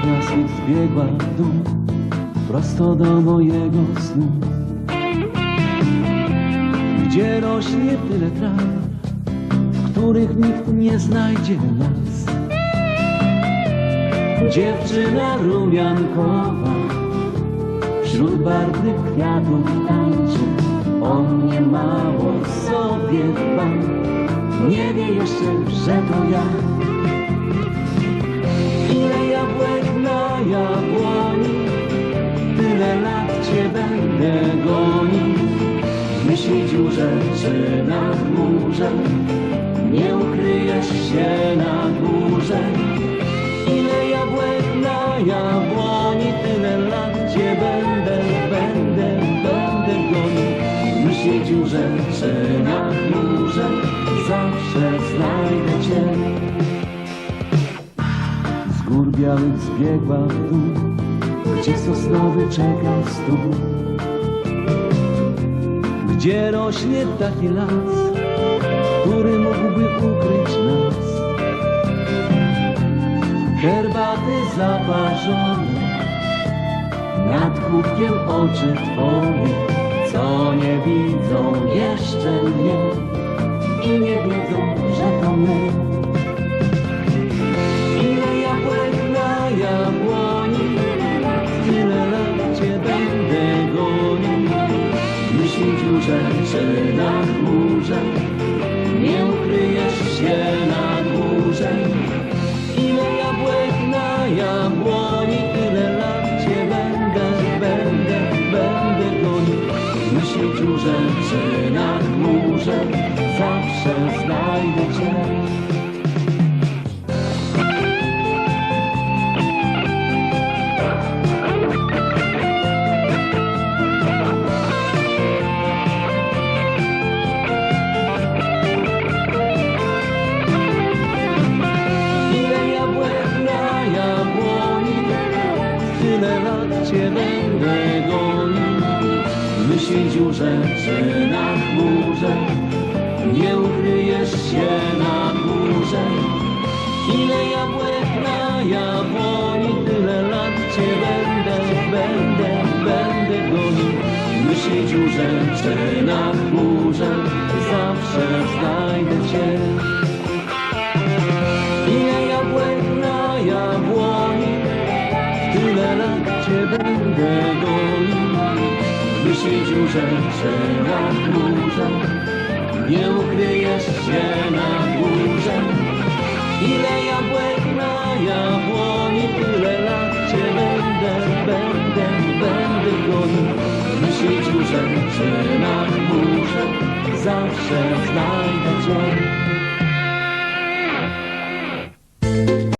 Łąka swych zbiegła w dół, prosto do mojego snu. Gdzie rośnie tyle traw, w których nikt nie znajdzie nas. Dziewczyna rumiankowa wśród barwnych kwiatów tańczy. On nie mało sobie dba, nie wie jeszcze, że to ja. Będę gonił. W myśli dziurze czy na chmurze, nie ukryjesz się na górze. Ile jabłek na jabłoni, tyle lat cię będę, będę, będę gonił. W myśli dziurze czy na chmurze, zawsze znajdę cię. Z gór białych zbiegła w dół, gdzie sosnowy czeka stół. Gdzie rośnie taki las, który mógłby ukryć nas. Herbaty zaparzone, nad kubkiem oczy twoje, co nie widzą jeszcze mnie i nie widzą, że to my. Dziurze czy na chmurze, zawsze znajdę cię. Cię będę gonił. Myśli dziurze na chmurze, nie ukryjesz się na górze. Ile jabłek na jabłoni, tyle lat cię będę, będę, będę gonił. Myśli dziurze na chmurze, zawsze znajdę cię. Ile jabłek na jabłoni, tyle lat cię będę. Dziurze czy na chmurze, nie ukryjesz się na górze. Ile jabłek na jabłoni, tyle lat cię będę, będę, będę gonił. Dziurze czy na chmurze, zawsze znajdę cię.